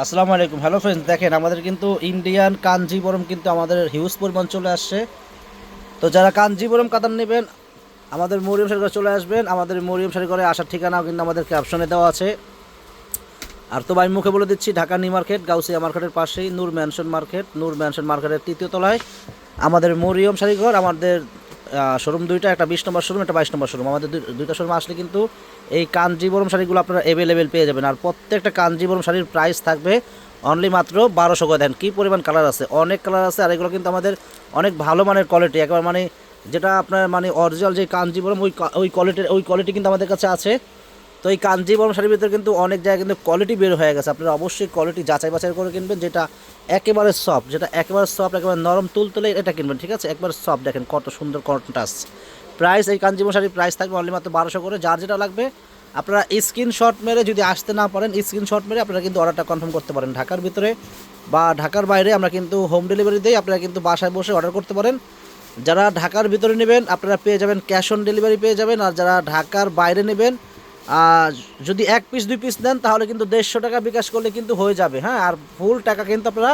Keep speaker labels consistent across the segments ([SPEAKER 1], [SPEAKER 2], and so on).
[SPEAKER 1] আসসালামু আলাইকুম। Hello friends দেখেন আমাদের কিন্তু ইন্ডিয়ান কাঞ্জিবরম কিন্তু আমাদের হিউজ পরিমাণ চলে আসছে। তো যারা কাঞ্জিবরম কাতান নেবেন, আমাদের মরিয়ম শাড়ি চলে আসবেন। আমাদের মরিয়ম করে আসার ঠিকানাও কিন্তু আমাদের ক্যাপশনে দেওয়া আছে। আর তো আমি মুখে বলে দিচ্ছি, ঢাকা নিউ মার্কেট, গাউসিয়া মার্কেটের পাশেই, Noor mansion market, Noor mansion মার্কেটের তৃতীয় তলায় আমাদের মরিয়ম শাড়িঘর আমাদের শোরুম দুইটা, একটা বিশ নম্বর শোরুম একটা বাইশ নম্বর শোরুম আমাদের দুই- দুইটা শোরুম আসলে কিন্তু এই কাঞ্জিবরম শাড়িগুলো আপনারা অ্যাভেলেবেল পেয়ে যাবেন। আর প্রত্যেকটা কাঞ্জিবরম শাড়ির প্রাইস থাকবে অনলি মাত্র বারোশো করে। দেন কী পরিমাণ কালার আছে, অনেক কালার আছে, আর এগুলো কিন্তু আমাদের অনেক ভালো মানের কোয়ালিটি একবার মানে যেটা আপনার মানে অরিজিনাল যে কাঞ্জিবরম ওই ওই কোয়ালিটির ওই কোয়ালিটি কিন্তু আমাদের কাছে আছে। তো এই কাঞ্জিবরম শাড়ির ভিতরে কিন্তু অনেক জায়গায় কিন্তু কোয়ালিটি বের হয়ে গেছে। আপনারা অবশ্যই কোয়ালিটি যাচাই বাছাই করে কিনবেন, যেটা একেবারে সফট যেটা একেবারে সফট একেবারে নরম তুলতুলে এটা কিনবেন, ঠিক আছে? একবার সফট দেখেন কত সুন্দর কন্ট্রাস্ট প্রাইস এই কাঞ্জিবরম শাড়ির প্রাইস থাকবে অনলি মাত্র বারোশো করে, যার যেটা লাগবে আপনারা স্ক্রিনশট মেরে যদি আসতে না পারেন স্ক্রিনশট মেরে আপনারা কিন্তু অর্ডারটা কনফার্ম করতে পারেন ঢাকার ভিতরে বা ঢাকার বাইরে। আমরা কিন্তু হোম ডেলিভারি দিই, আপনারা কিন্তু বাসায় বসে অর্ডার করতে পারেন। যারা ঢাকার ভিতরে নেবেন, আপনারা পেয়ে যাবেন ক্যাশ অন ডেলিভারি পেয়ে যাবেন। আর যারা ঢাকার বাইরে নেবেন যদি এক পিস দুই পিস নেন, তাহলে কিন্তু দেড়শো টাকা বিকাশ করলে কিন্তু হয়ে যাবে হ্যাঁ? আর ফুল টাকা কিন্তু আপনারা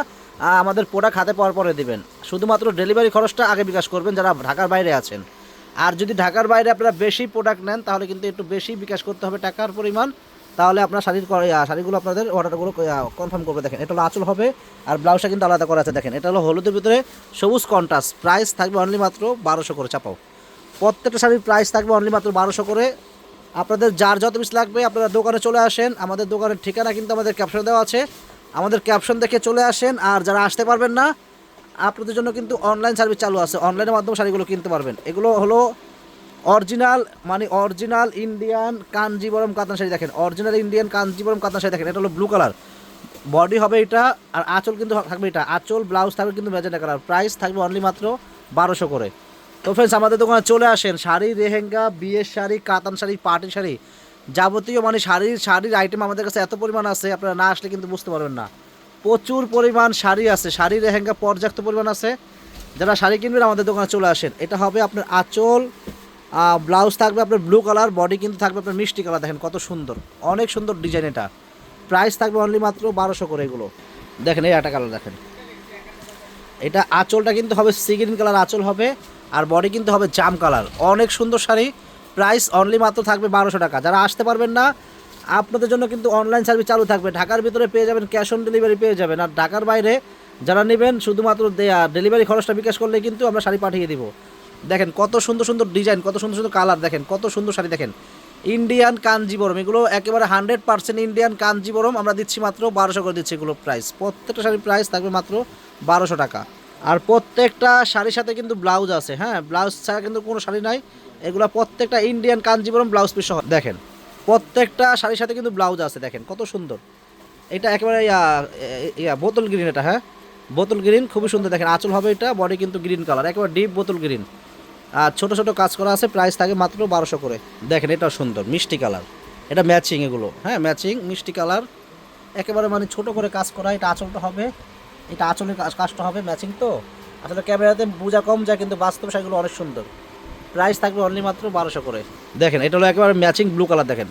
[SPEAKER 1] আমাদের প্রোডাক্ট হাতে পাওয়ার পরে দেবেন। শুধুমাত্র ডেলিভারি খরচটা আগে বিকাশ করবেন যারা ঢাকার বাইরে আছেন। আর যদি ঢাকার বাইরে আপনারা বেশি প্রোডাক্ট নেন, তাহলে কিন্তু একটু বেশি বিকাশ করতে হবে টাকার পরিমাণ। তাহলে আপনার শাড়ির শাড়িগুলো আপনাদের অর্ডারগুলো কনফার্ম করবে। দেখেন, এটা হলো আঁচল হবে, আর ব্লাউজটা কিন্তু আলাদা করা আছে। দেখেন, এটা হলো হলুদের ভিতরে সবুজ কন্ট্রাস্ট প্রাইস থাকবে অনলি মাত্র বারোশো করে, চাপাও। প্রত্যেকটা শাড়ির প্রাইস থাকবে অনলি মাত্র বারোশো করে। আপনাদের যার যত পিস লাগবে আপনারা দোকানে চলে আসেন। আমাদের দোকানের ঠিকানা কিন্তু আমাদের ক্যাপশন দেওয়া আছে। আমাদের ক্যাপশন দেখে চলে আসেন আর যারা আসতে পারবেন না, আপনাদের জন্য কিন্তু অনলাইন সার্ভিস চালু আছে। অনলাইনের মাধ্যমে শাড়িগুলো কিনতে পারবেন। এগুলো হলো অরিজিনাল মানে অরিজিনাল ইন্ডিয়ান কাঞ্জিবরম কাতান শাড়ি দেখেন। অরিজিনাল ইন্ডিয়ান কাঞ্জিবরম কাতান শাড়ি দেখেন। এটা হলো ব্লু কালার বডি হবে এটা আর আঁচল কিন্তু থাকবে এটা। আঁচল ব্লাউজ থাকবে কিন্তু ম্যাজেন্টা কালার প্রাইস থাকবে অনলি মাত্র বারোশো করে। তো ফ্রেন্ডস আমাদের দোকানে চলে আসেন। শাড়ি রেহেঙ্গা বিয়ের শাড়ি, কাতান শাড়ি পার্টি শাড়ি যাবতীয় মানে শাড়ির শাড়ির আইটেম আমাদের কাছে এত পরিমাণ আছে, আপনারা না আসলে কিন্তু বুঝতে পারবেন না। প্রচুর পরিমাণ শাড়ি আছে, শাড়ি রেহেঙ্গা পর্যাপ্ত পরিমাণ আছে। যারা শাড়ি কিনবেন, আমাদের দোকানে চলে আসেন। এটা হবে আপনার আঁচল ব্লাউজ থাকবে আপনার ব্লু কালার বডি কিন্তু থাকবে আপনার মিষ্টি কালার দেখেন কত সুন্দর। অনেক সুন্দর ডিজাইন এটা। প্রাইস থাকবে অনলি মাত্র বারোশো করে এগুলো। দেখেন, এই একটা কালার দেখেন। এটা আঁচলটা কিন্তু হবে সি গ্রিন কালার আঁচল হবে। আর বডি কিন্তু হবে জাম কালার অনেক সুন্দর শাড়ি প্রাইস অনলি মাত্র থাকবে বারোশো টাকা। যারা আসতে পারবেন না, আপনাদের জন্য কিন্তু অনলাইন সার্ভিস চালু থাকবে। ঢাকার ভিতরে পেয়ে যাবেন ক্যাশ অন ডেলিভারি পেয়ে যাবেন। আর ঢাকার বাইরে যারা নেবেন, শুধুমাত্র ডেলিভারি খরচটা বিকাশ করলে কিন্তু আমরা শাড়ি পাঠিয়ে দিব। দেখেন কত সুন্দর সুন্দর ডিজাইন কত সুন্দর সুন্দর কালার দেখেন কত সুন্দর শাড়ি, দেখেন। ইন্ডিয়ান কাঞ্জিবরম এগুলো একেবারে হান্ড্রেড পার্সেন্ট ইন্ডিয়ান কাঞ্জিবরম আমরা দিচ্ছি মাত্র বারোশো করে দিচ্ছি এগুলো প্রাইস প্রত্যেকটা শাড়ির প্রাইস থাকবে মাত্র বারোশো টাকা। আর প্রত্যেকটা শাড়ির সাথে কিন্তু ব্লাউজ আছে হ্যাঁ? ব্লাউজ ছাড়া কিন্তু কোনো শাড়ি নাই। এগুলো প্রত্যেকটা ইন্ডিয়ান কাঞ্জিবরম ব্লাউজ পিস দেখেন, প্রত্যেকটা শাড়ির সাথে কিন্তু ব্লাউজ আছে, দেখেন, কত সুন্দর। এটা একেবারে, ইয়া ইয়া, বোতল গ্রিন এটা হ্যাঁ? বোতল গ্রিন, খুবই সুন্দর, দেখেন, আঁচল হবে এটা বডি কিন্তু গ্রিন কালার একেবারে ডিপ বোতল গ্রিন আর ছোটো ছোটো কাজ করা আছে প্রাইস থাকে মাত্র বারোশো করে। দেখেন, এটাও সুন্দর, মিষ্টি কালার এটা ম্যাচিং এগুলো হ্যাঁ ম্যাচিং মিষ্টি কালার একেবারে মানে ছোট করে কাজ করা, এটা আঁচলটা হবে। এটা আঁচলের কাজটা হবে ম্যাচিং তো। আসলে ক্যামেরাতে বোঝা কম যায়, কিন্তু বাস্তব সেগুলো অনেক সুন্দর। প্রাইস থাকবে অনলি মাত্র বারোশো করে। দেখেন, এটা হলো একেবারে ম্যাচিং ব্লু কালার দেখেন।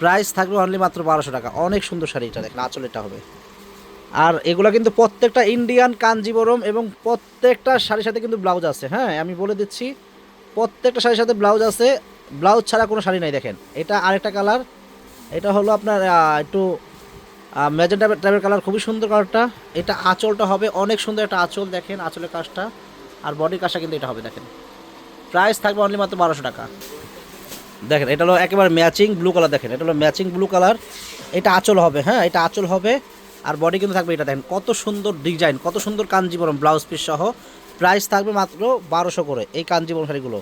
[SPEAKER 1] প্রাইস থাকবে অনলি মাত্র বারোশো টাকা। অনেক সুন্দর শাড়ি এটা, দেখেন আঁচল এটা হবে। আর এগুলো কিন্তু প্রত্যেকটা ইন্ডিয়ান কাঞ্জিবরম এবং প্রত্যেকটা শাড়ির সাথে কিন্তু ব্লাউজ আছে। হ্যাঁ আমি বলে দিচ্ছি, প্রত্যেকটা শাড়ির সাথে ব্লাউজ আছে। ব্লাউজ ছাড়া কোনো শাড়ি নাই, দেখেন। এটা আরেকটা কালার এটা হলো আপনার একটু ম্যাজেন্টা টাইপের কালার খুবই সুন্দর কালারটা। এটা আঁচলটা হবে, অনেক সুন্দর একটা আঁচল দেখেন, আঁচলের কাজটা। আর বডির কাজটা কিন্তু এটা হবে, দেখেন। প্রাইস থাকবে অনলি মাত্র বারোশো টাকা। দেখেন, এটা হলো একেবারে ম্যাচিং ব্লু কালার, দেখেন। এটা হলো ম্যাচিং ব্লু কালার। এটা আঁচল হবে হ্যাঁ এটা আঁচল হবে। আর বডি কিন্তু থাকবে এটা, দেখেন, কত সুন্দর ডিজাইন, কত সুন্দর কাঞ্জিবরম ব্লাউজ পিস সহ। প্রাইস থাকবে মাত্র বারোশো করে এই কাঞ্জিবরম শাড়িগুলো।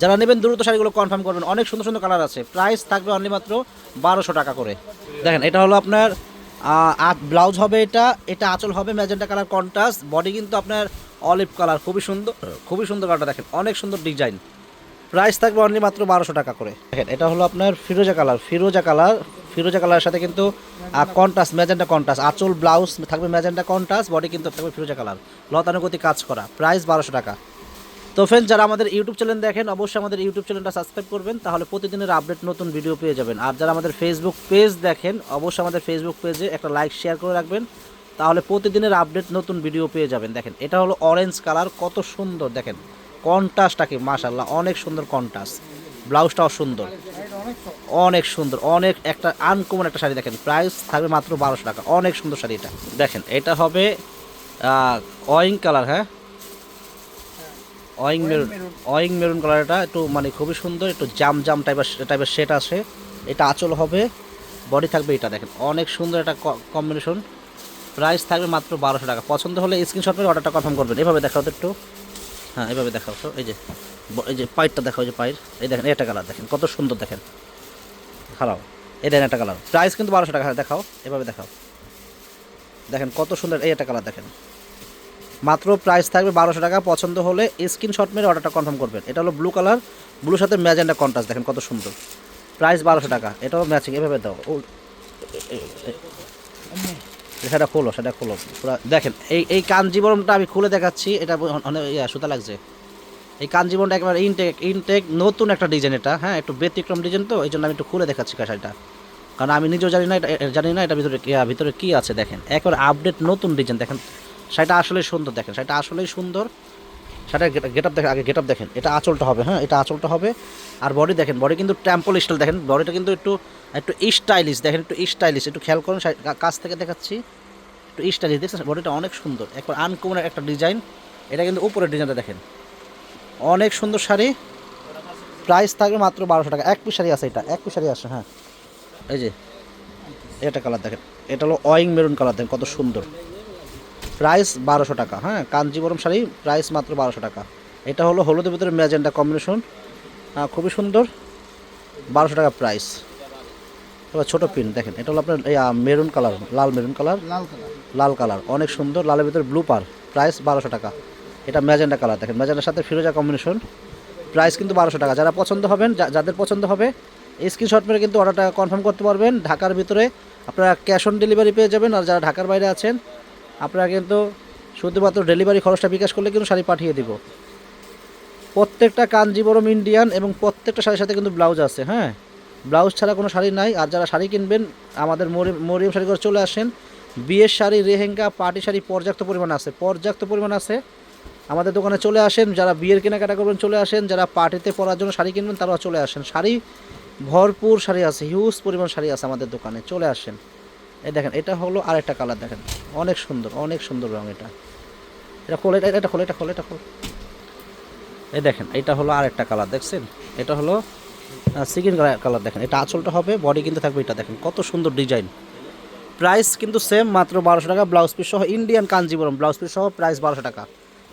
[SPEAKER 1] যারা নেবেন দ্রুত শাড়িগুলো কনফার্ম করবেন, অনেক সুন্দর সুন্দর কালার আছে। প্রাইস থাকবে অনলি মাত্র বারোশো টাকা করে। দেখেন, এটা হলো আপনার ব্লাউজ হবে এটা এটা আঁচল হবে ম্যাজেন্টা কালার কন্ট্রাস্ট বডি কিন্তু আপনার অলিভ কালার খুবই সুন্দর খুবই সুন্দর কালারটা দেখেন, অনেক সুন্দর ডিজাইন প্রাইস থাকবে অনলি মাত্র বারোশো টাকা করে। দেখেন, এটা হলো আপনার ফিরোজা কালার ফিরোজা কালার, ফিরোজা কালারের সাথে কিন্তু কন্টাস ম্যাজেন্টা কন্টাস আঁচল, ব্লাউজ থাকবে ম্যাজেন্টা কন্টাস বডি কিন্তু থাকবে ফিরোজা কালার। লতানুগতি কাজ করা প্রাইস বারোশো টাকা। তো ফ্রেন্ড যারা আমাদের ইউটিউব চ্যানেল দেখেন, অবশ্যই আমাদের ইউটিউব চ্যানেলটা সাবস্ক্রাইব করবেন, তাহলে প্রতিদিনের আপডেট নতুন ভিডিও পেয়ে যাবেন। আর যারা আমাদের ফেসবুক পেজ দেখেন, অবশ্যই আমাদের ফেসবুক পেজে একটা লাইক শেয়ার করে রাখবেন, তাহলে প্রতিদিনের আপডেট নতুন ভিডিও পেয়ে যাবেন। দেখেন, এটা হলো অরেঞ্জ কালার কত সুন্দর, দেখেন। কন্ট্রাস্টটাকে মাশাল্লাহ অনেক সুন্দর কন্ট্রাস্ট ব্লাউজটাও সুন্দর। অনেক সুন্দর, অনেক একটা আনকমন একটা শাড়ি, দেখেন প্রাইস থাকবে মাত্র বারোশো টাকা। অনেক সুন্দর শাড়ি এটা। দেখেন, এটা হবে অয়িং কালার হ্যাঁ? অয়িং মেরুন অয়িং মেরুন। কালারটা একটু মানে খুবই সুন্দর একটু জাম জাম টাইপের টাইপের শেড আছে এটা আঁচল হবে বডি থাকবে এটা দেখেন। অনেক সুন্দর একটা কম্বিনেশন প্রাইস থাকবে মাত্র বারোশো টাকা। পছন্দ হলে স্ক্রিনশট করে অর্ডারটা কনফার্ম করবেন। এভাবে দেখাও তো একটু। হ্যাঁ এভাবে দেখাও তো। এই যে এই যে পাইটটা দেখাও যে পাইর এই দেখেন এটা কালার দেখেন কত সুন্দর দেখেন। খারাপ এই দেখেন একটা কালার প্রাইস কিন্তু বারোশো টাকা হ্যাঁ, দেখাও। এভাবে দেখাও। দেখেন কত সুন্দর এই একটা কালার দেখেন। মাত্র প্রাইস থাকবে বারোশো টাকা। পছন্দ হলে স্ক্রিনশট মেরে অর্ডারটা কনফার্ম করবেন। এটা হলো ব্লু কালার ব্লুর সাথে ম্যাজেন্ডা কন্ট্রাস্ট দেখেন কত সুন্দর। প্রাইস বারোশো টাকা। এটাও ম্যাচিং এভাবে দাও। সেটা খোলো সেটা খোলো। দেখেন, এই এই কাঞ্জিবরমটা আমি খুলে দেখাচ্ছি, এটা সুতা লাগছে। এই কাঞ্জিবরমটা একেবারে ইনটেক ইনটেক নতুন একটা ডিজাইন এটা হ্যাঁ একটু ব্যতিক্রম ডিজাইন তো, এই জন্য আমি একটু খুলে দেখাচ্ছি শাড়িটা কারণ আমি নিজেও জানি না এটা জানি না এটা ভিতরে ভিতরে কী আছে, দেখেন। একেবারে আপডেট নতুন ডিজাইন দেখেন। শাড়িটা আসলে সুন্দর দেখেন শাড়িটা আসলেই সুন্দর। শাড়িটা গেট আপ দেখেন, আগে গেট, আপ দেখেন, এটা আঁচলটা হবে হ্যাঁ এটা আঁচলটা হবে। আর বডি দেখেন বডি কিন্তু টেম্পল স্টাইল দেখেন বডিটা কিন্তু একটু একটু স্টাইলিশ দেখেন, একটু স্টাইলিশ একটু খেয়াল করুন কাছ থেকে দেখাচ্ছি, একটু স্টাইলিশ দেখছেন বডিটা অনেক সুন্দর, একবার আনকমন একটা ডিজাইন এটা কিন্তু উপরের ডিজাইনটা দেখেন। অনেক সুন্দর শাড়ি প্রাইস থাকবে মাত্র বারোশো টাকা, এক পিস শাড়ি আছে এটা, এক পিস শাড়ি আছে হ্যাঁ। এই যে, এটা কালার দেখেন, এটা হলো অয়িং মেরুন কালার দেখেন, কত সুন্দর। প্রাইস বারোশো টাকা হ্যাঁ? কাঞ্জিবরম শাড়ি প্রাইস মাত্র বারোশো টাকা। এটা হলো হলুদের ভিতরে ম্যাজেন্ডা কম্বিনেশন। খুবই সুন্দর। বারোশো টাকা প্রাইস। এবার ছোটো পিন দেখেন এটা হলো আপনার মেরুন কালার লাল মেরুন কালার।
[SPEAKER 2] লাল কালার।
[SPEAKER 1] লাল কালার অনেক সুন্দর। লালের ভিতরে ব্লু পার প্রাইস বারোশো টাকা। এটা ম্যাজেন্ডা কালার দেখেন ম্যাজেন্ডার সাথে ফিরোজা কম্বিনেশন। প্রাইস কিন্তু বারোশো টাকা। যারা পছন্দ হবেন যা- যাদের পছন্দ হবে স্ক্রিনশট মেরে কিন্তু অর্ডারটা কনফার্ম করতে পারবেন। ঢাকার ভিতরে আপনারা ক্যাশ অন ডেলিভারি পেয়ে যাবেন। আর যারা ঢাকার বাইরে আছেন আপনারা কিন্তু শুধুমাত্র ডেলিভারি খরচটা বিকাশ করলে কিন্তু শাড়ি পাঠিয়ে দিব। প্রত্যেকটা কাঞ্জিবরম ইন্ডিয়ান এবং প্রত্যেকটা শাড়ির সাথে কিন্তু ব্লাউজ আছে হ্যাঁ? ব্লাউজ ছাড়া কোনো শাড়ি নাই। আর যারা শাড়ি কিনবেন, আমাদের মরি- মরিয়ম শাড়ি করে চলে আসেন। বিয়ের শাড়ি, রেহেঙ্গা পার্টি শাড়ি পর্যাপ্ত পরিমাণ আছে। পর্যাপ্ত পরিমাণ আছে। আমাদের দোকানে চলে আসেন। যারা বিয়ের কেনাকাটা করবেন চলে আসেন। যারা পার্টিতে পরার জন্য শাড়ি কিনবেন, তারাও চলে আসেন। শাড়ি ভরপুর শাড়ি আছে হিউজ পরিমাণ শাড়ি আছে আমাদের দোকানে। চলে আসেন। এই দেখেন, এটা হলো আরেকটা কালার দেখেন। অনেক সুন্দর অনেক সুন্দর রং এটা। এটা খোলে, এটা এটা খোলে এটা খোলে এটা খোলে। এই দেখেন, এটা হলো আরেকটা কালার দেখছেন? এটা হলো সিকিন কালার দেখেন। এটা আঁচলটা হবে বডি কিন্তু থাকবে এটা দেখেন। কত সুন্দর ডিজাইন প্রাইস কিন্তু সেম মাত্র বারোশো টাকা ব্লাউজ পিস সহ ইন্ডিয়ান কাঞ্জিবরম ব্লাউজ পিস সহ প্রাইস বারোশো টাকা।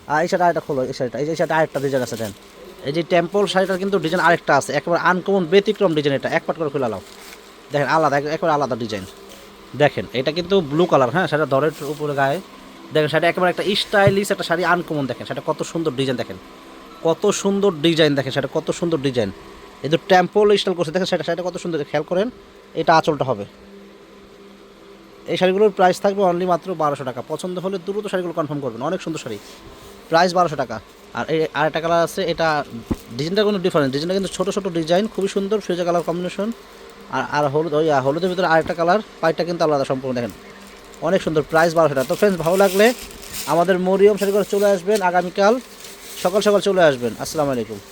[SPEAKER 1] আর এই শাড়িটা আরেকটা খোলো, এই শাড়িটা, এই যে শাড়িটা আরেকটা ডিজাইন আছে, দেন। এই যে টেম্পল শাড়িটার কিন্তু ডিজাইন আরেকটা আছে। একবার আনকমন ব্যতিক্রম ডিজাইন এটা। এক পাট করে খুলে লাও দেখেন, আলাদা এক- একেবারে আলাদা ডিজাইন দেখেন, এটা কিন্তু ব্লু কালার হ্যাঁ সেটা দরের উপরে গায়ে। দেখেন, সেটা একেবারে একটা স্টাইলিশ একটা শাড়ি আনকমন দেখেন, সেটা কত সুন্দর ডিজাইন দেখেন। কত সুন্দর ডিজাইন দেখেন, সেটা কত সুন্দর ডিজাইন এই তো টেম্পল স্টাইল করছে, দেখেন সেটা সেটা কত সুন্দর খেয়াল করেন, এটা আঁচলটা হবে। এই শাড়িগুলোর প্রাইস থাকবে অনলি মাত্র বারোশো টাকা। পছন্দ হলে দ্রুত শাড়িগুলো কনফার্ম করবেন, অনেক সুন্দর শাড়ি। প্রাইস বারোশো টাকা। আর এই আর একটা কালার আছে, এটা ডিজাইনটা কোনো ডিফারেন্ট ডিজাইনটা কিন্তু ছোটো ছোটো ডিজাইন খুবই সুন্দর ফিরোজা কালার কম্বিনেশন আর আর হলুদ ওই হলুদের ভিতরে আরেকটা কালার পাইটটা কিন্তু আলাদা সম্পূর্ণ, দেখেন। অনেক সুন্দর প্রাইস বারোশো টাকা তো ফ্রেন্ডস ভালো লাগলে আমাদের মরিয়ম সেটি করে চলে আসবেন আগামীকাল। সকাল সকাল চলে আসবেন। আসসালামু আলাইকুম।